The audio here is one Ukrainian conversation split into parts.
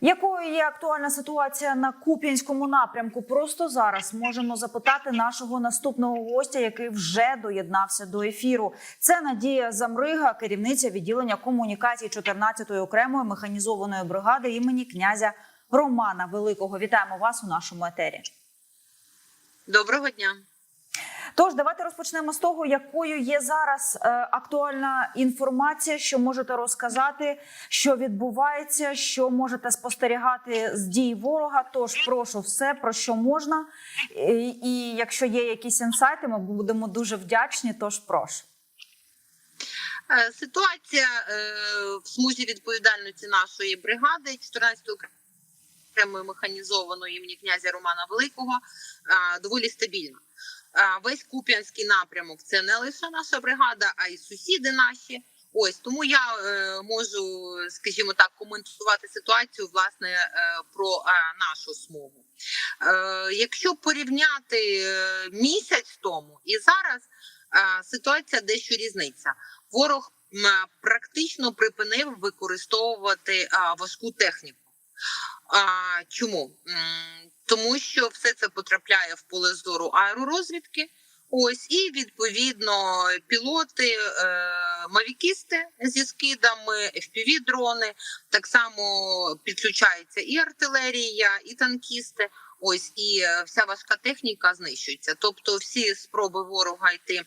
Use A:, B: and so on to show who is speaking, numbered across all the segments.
A: Якою є актуальна ситуація на Куп'янському напрямку? Просто зараз можемо запитати нашого наступного гостя, який вже доєднався до ефіру. Це Надія Замрига, керівниця відділення комунікацій 14-ї окремої механізованої бригади імені князя Романа Великого. Вітаємо вас у нашому етері.
B: Доброго дня.
A: Тож давайте розпочнемо з того, якою є зараз е, актуальна інформація, що можете розказати, що відбувається, що можете спостерігати з дій ворога. Тож прошу все про що можна, і, і якщо є якісь інсайти, ми будемо дуже вдячні. Тож прошу.
B: Е, Ситуація е, в смузі відповідальності нашої бригади 14-ї окремої механізованої імені князя Романа Великого доволі стабільна. Е, Весь Куп'янський напрямок це не лише наша бригада, а й сусіди наші. Ось тому я е, можу, скажімо так, коментувати ситуацію власне е, про е, нашу смугу. Е, якщо порівняти е, місяць тому і зараз, е, ситуація дещо різниця. Ворог м, практично припинив використовувати е, важку техніку. А, чому? Тому що все це потрапляє в поле зору аеророзвідки. Ось і відповідно пілоти, е, мавікісти зі скидами, fpv дрони так само підключається і артилерія, і танкісти. Ось і е, вся важка техніка знищується. Тобто, всі спроби ворога йти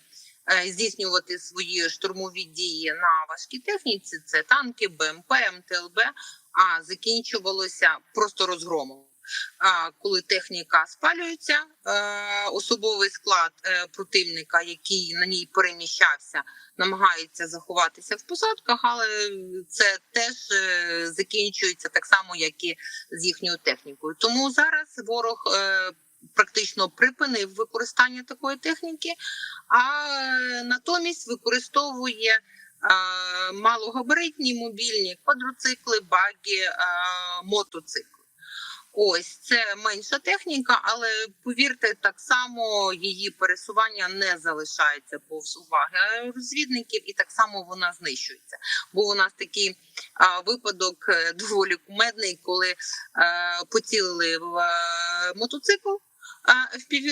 B: е, здійснювати свої штурмові дії на важкій техніці. Це танки, БМП, МТЛБ. А закінчувалося просто розгромом. Коли техніка спалюється, е, особовий склад е, противника, який на ній переміщався, намагається заховатися в посадках, але це теж е, закінчується так само, як і з їхньою технікою. Тому зараз ворог практично припинив використання такої техніки, а натомість використовує. Малогабаритні мобільні квадроцикли, баги, мотоцикли. Ось це менша техніка, але повірте, так само її пересування не залишається повз уваги розвідників, і так само вона знищується. Був у нас такий а, випадок е, доволі кумедний, коли е, поцілили в е, мотоцикл.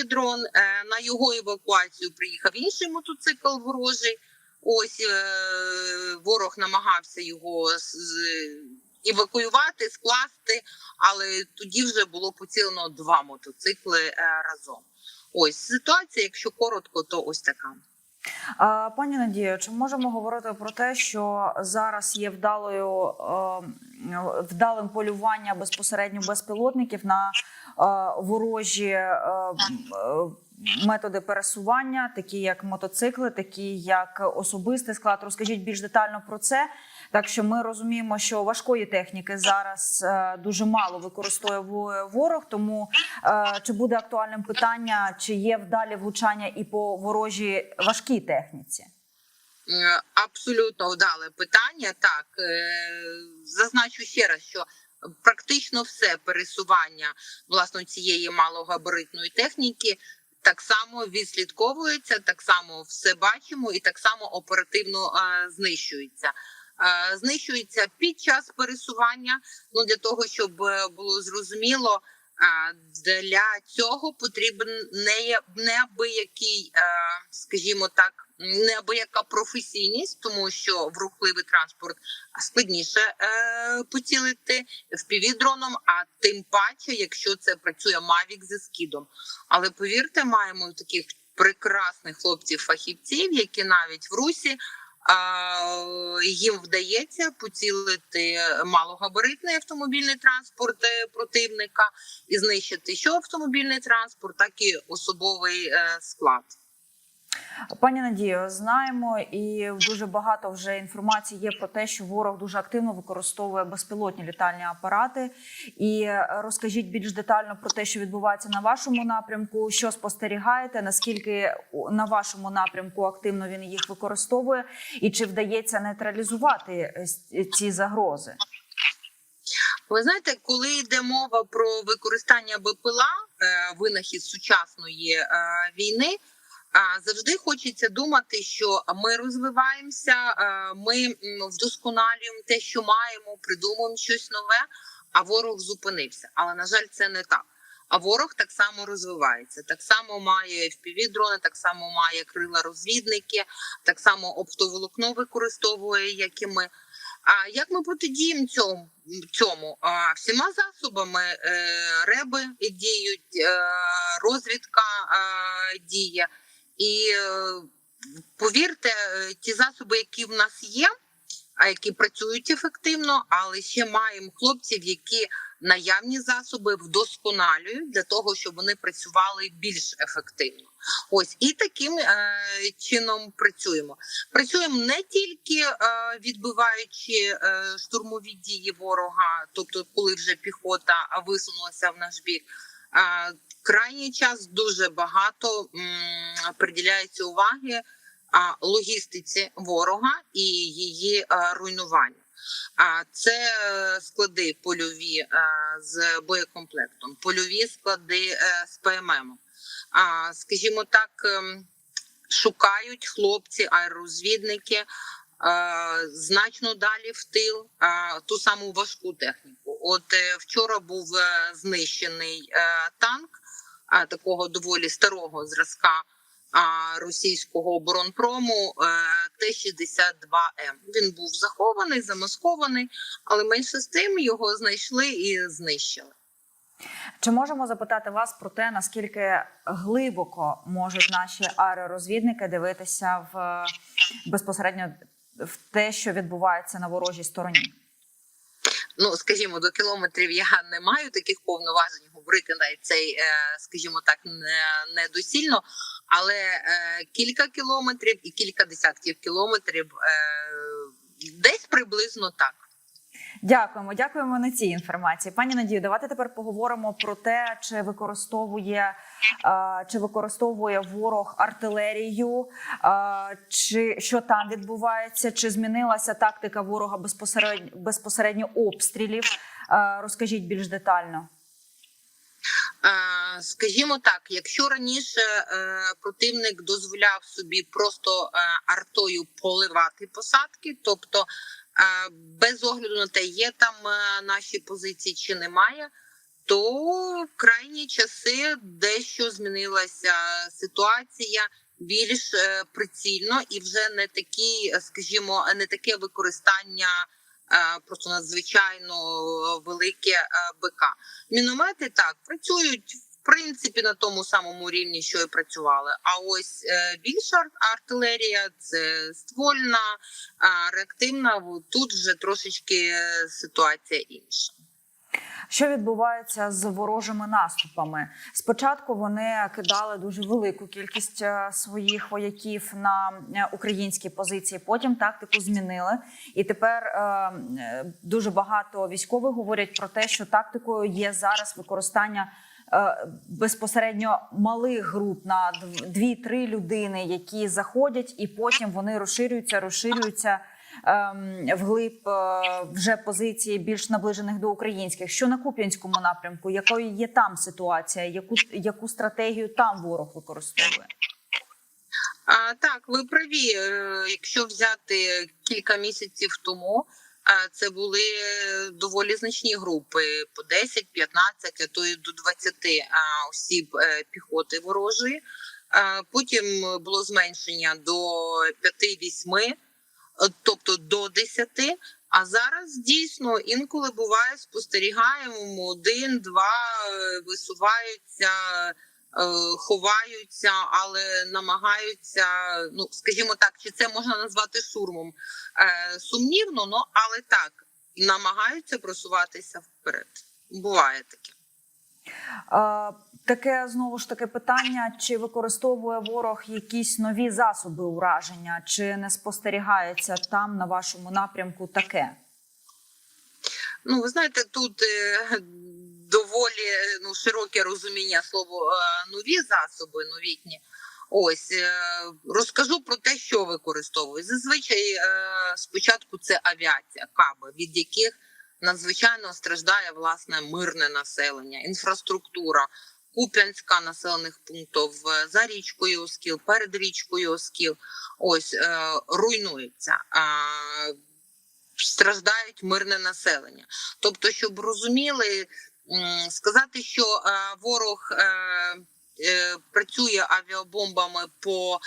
B: дрон е, на його евакуацію приїхав інший мотоцикл ворожий. Ось ворог намагався його з- евакуювати, скласти, але тоді вже було поцілено два мотоцикли е, разом. Ось ситуація, якщо коротко, то ось така.
A: Пані Надія, чи можемо говорити про те, що зараз є вдалою е, вдалим полювання безпосередньо безпілотників на е, ворожі методи пересування, такі як мотоцикли, такі як особистий склад? Розкажіть більш детально про це. Так що ми розуміємо, що важкої техніки зараз е, дуже мало використовує ворог. Тому е, чи буде актуальним питання, чи є вдалі влучання і по ворожій важкій техніці?
B: Е, Абсолютно вдале питання. Так зазначу ще раз, що практично все пересування власне цієї малогабаритної техніки так само відслідковується, так само все бачимо і так само оперативно знищується. Е, Знищується під час пересування. Ну для того, щоб е, було зрозуміло. Для цього потрібен не неабиякий, е, скажімо так, неабияка професійність, тому що в рухливий транспорт складніше е, поцілити впівдроном, а тим паче, якщо це працює Mavic зі скидом. Але повірте, маємо таких прекрасних хлопців-фахівців, які навіть в русі. Їм вдається поцілити малогабаритний автомобільний транспорт е, противника і знищити що автомобільний транспорт, так і особовий е, склад.
A: Пані Надію, знаємо, і дуже багато вже інформації є про те, що ворог дуже активно використовує безпілотні літальні апарати. І е, розкажіть більш детально про те, що відбувається на вашому напрямку, що спостерігаєте, наскільки на вашому напрямку активно він їх використовує, і чи вдається нейтралізувати е, ці загрози?
B: Ви знаєте, коли йде мова про використання БПЛА, е, винахід сучасної е, війни, завжди хочеться думати, що ми розвиваємося, ми вдосконалюємо те, що маємо, придумуємо щось нове. а ворог зупинився. Але на жаль, це не так. А ворог так само розвивається. Так само має fpv дрони, так само має крила розвідники, так само оптоволокно використовує, як і ми. А як ми протидіємо цьому? цьому? Всіма засобами е, реби діють, е, розвідка е, діє. І е, повірте, е, ті засоби, які в нас є, а які працюють ефективно, але ще маємо хлопців, які наявні засоби вдосконалюють для того, щоб вони працювали більш ефективно. Ось і таким е, чином працюємо. Працюємо не тільки е, відбиваючи е, штурмові дії ворога, тобто коли вже піхота висунулася в наш бік. Е, крайній час дуже багато приділяється уваги логістиці ворога і її а, руйнуванню. Це е, склади польові е, з боєкомплектом, польові склади е, з ПММ. Скажімо так, ем, шукають хлопці, аеророзвідники е, значно далі в тил е, ту саму важку техніку. От е, вчора був е, знищений е, танк такого доволі старого зразка російського оборонпрому е, Т-62М. Він був захований, замаскований, але менше з тим його знайшли і знищили.
A: Чи можемо запитати вас про те, наскільки глибоко можуть наші аеророзвідники дивитися в безпосередньо в те, що відбувається на ворожій стороні?
B: Ну, скажімо, до кілометрів я не маю таких повноважень говорити навіть цей, е, скажімо так, не, недосільно, але е, кілька кілометрів і кілька десятків кілометрів е, десь приблизно так.
A: Дякуємо, дякуємо на цій інформації. Пані Надію, давайте тепер поговоримо про те, чи використовує е, чи використовує ворог артилерію, е, чи що там відбувається, чи змінилася тактика ворога безпосередньо безпосередньо обстрілів. Е, Розкажіть більш детально.
B: Скажімо так, якщо раніше противник дозволяв собі просто артою поливати посадки, тобто без огляду на те, є там е, наші позиції чи немає, то в крайні часи дещо змінилася ситуація більш е, прицільно і вже не такі, скажімо, не таке використання. е, Просто надзвичайно велике БК. Міномети так працюють принципі на тому самому рівні, що і працювали. А ось е, більша артилерія це ствольна, реактивна. Тут вже трошечки ситуація інша.
A: Що відбувається з ворожими наступами? Спочатку вони кидали дуже велику кількість е, своїх вояків на е, українські позиції. Потім тактику змінили, і тепер е, дуже багато військових говорять про те, що тактикою є зараз використання. Е, Безпосередньо малих груп на дв- дві-три людини, які заходять, і потім вони розширюються, розширюються ем, вглиб е, вже позиції більш наближених до українських. Що на Куп'янському напрямку? Якою є там ситуація? Яку яку стратегію там ворог використовує?
B: А, так, ви праві. Е, Якщо взяти кілька місяців тому, це були доволі значні групи по 10, 15, а то і до 20 осіб е, піхоти ворожої. Е, Потім було зменшення до 5-8, е, тобто до 10. А зараз дійсно інколи буває, спостерігаємо один, два е, висуваються е, ховаються, але намагаються, ну скажімо так, чи це можна назвати штурмом е, сумнівно, ну але так намагаються просуватися вперед. Буває таке.
A: Е, Таке знову ж таки питання: чи використовує ворог якісь нові засоби ураження, чи не спостерігається там на вашому напрямку таке?
B: Ну, ви знаєте, тут е, доволі е, ну, широке розуміння слова е, нові засоби, новітні. Ось е, розкажу про те, що використовують. Зазвичай спочатку це авіація, каби, від яких надзвичайно страждає власне мирне населення, інфраструктура. Куп'янська населених пунктів за річкою Оскіл, перед річкою Оскіл, ось руйнується. Страждають мирне населення. Тобто, щоб розуміли, сказати, що е, ворог е, е, працює авіабомбами по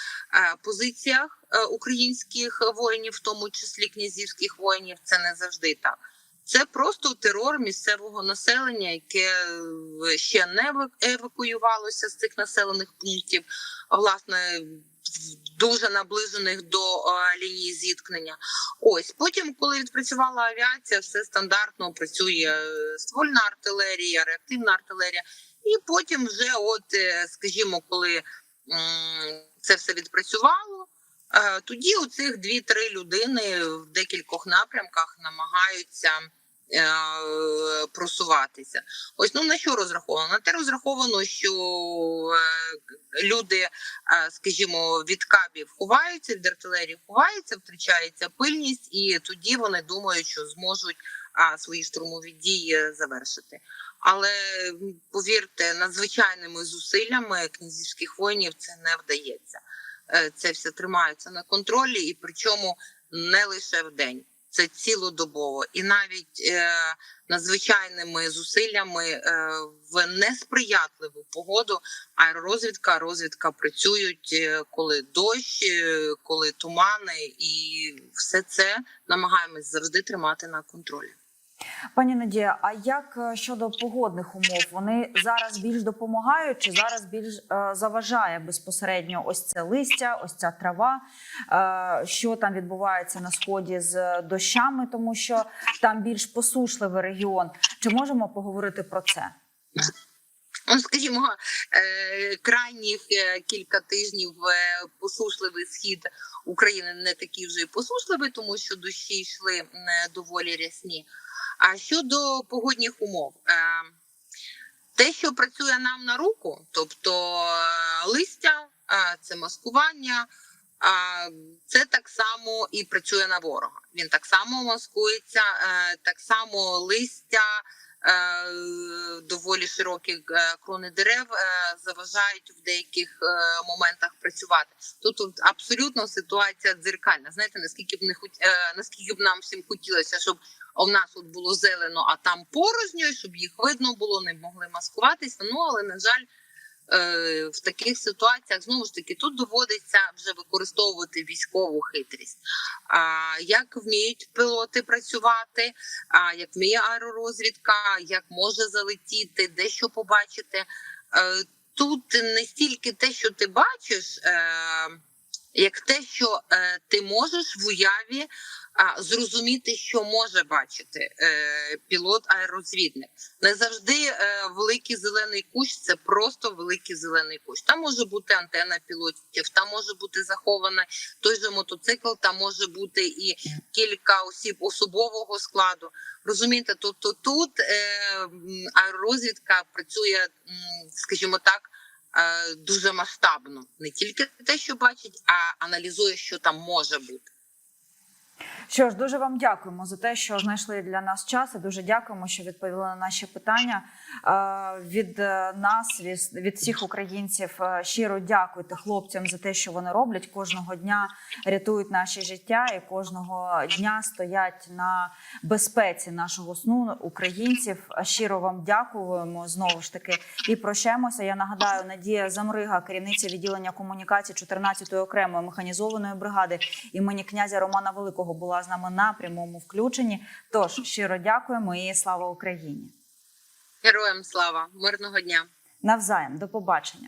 B: позиціях українських воїнів, в тому числі князівських воїнів, це не завжди так. Це просто терор місцевого населення, яке ще не евак- евакуювалося з цих населених пунктів, власне, дуже наближених до е, лінії зіткнення. Ось потім, коли відпрацювала авіація, все стандартно працює е, ствольна артилерія, реактивна артилерія, і потім, вже, от е, скажімо, коли це все відпрацювало. Тоді у цих дві-три людини в декількох напрямках намагаються просуватися. Ось ну на що розраховано? На те розраховано, що е, люди, е, скажімо, від кабів ховаються, від артилерії ховаються, втрачається пильність, і тоді вони думають, що зможуть свої штурмові дії завершити. Але повірте, надзвичайними зусиллями князівських воїнів це не вдається. Е, Це все тримається на контролі, і причому не лише в день. Це цілодобово, і навіть е, надзвичайними зусиллями е, в несприятливу погоду аеророзвідка, розвідка працюють, е, коли дощ, е, коли тумани, і все це намагаємось завжди тримати на контролі.
A: Пані Надія, а як е, щодо погодних умов? Вони зараз більш допомагають чи зараз більш е, заважає безпосередньо ось це листя, ось ця трава? Е, що там відбувається на сході з дощами, тому що там більш посушливий регіон? Чи можемо поговорити про це?
B: Ну, скажімо, крайніх кілька тижнів посушливий схід України не такий вже посушливий, тому що дощі йшли доволі рясні. А щодо погодних умов, е, те, що працює нам на руку, тобто е, листя, е, це маскування. Це так само і працює на ворога. Він так само маскується, так само листя, доволі широкі е, крони дерев е, заважають в деяких е, моментах працювати. Тут абсолютно ситуація дзеркальна. Знаєте, наскільки б не хот... е, наскільки б нам всім хотілося, щоб у нас от було зелено, а там порожньо, щоб їх видно було, не могли маскуватися. Ну але на жаль. Е, В таких ситуаціях знову ж таки тут доводиться вже використовувати військову хитрість. Як вміють пілоти працювати, як вміє аеророзвідка, як може залетіти, де що побачити. Е, Тут не стільки те, що ти бачиш, е, як те, що е, ти можеш в уяві а, зрозуміти, що може бачити е, пілот-аеророзвідник. Не завжди е, великий зелений кущ це просто великий зелений кущ. Там може бути антенна пілотів, там може бути захований той же мотоцикл, там може бути і кілька осіб особового складу. Розумієте, тобто тут е, аеророзвідка працює, скажімо так. Е, Дуже масштабно не тільки те, що бачить, а аналізує, що там може бути.
A: Що ж, дуже вам дякуємо за те, що знайшли для нас час. і Дуже дякуємо, що відповіли на наші питання. Е, Від е, нас, від, всіх українців, е, щиро дякуйте хлопцям за те, що вони роблять кожного дня, рятують наші життя і кожного дня стоять на безпеці нашого сну українців. Щиро вам дякуємо знову ж таки і прощаємося. Я нагадаю, Надія Замрига, керівниця відділення комунікації 14-ї окремої механізованої бригади імені князя Романа Великого, була з нами на прямому включенні. Тож щиро дякуємо і слава Україні!
B: Героям слава, мирного дня.
A: Навзаєм, до побачення.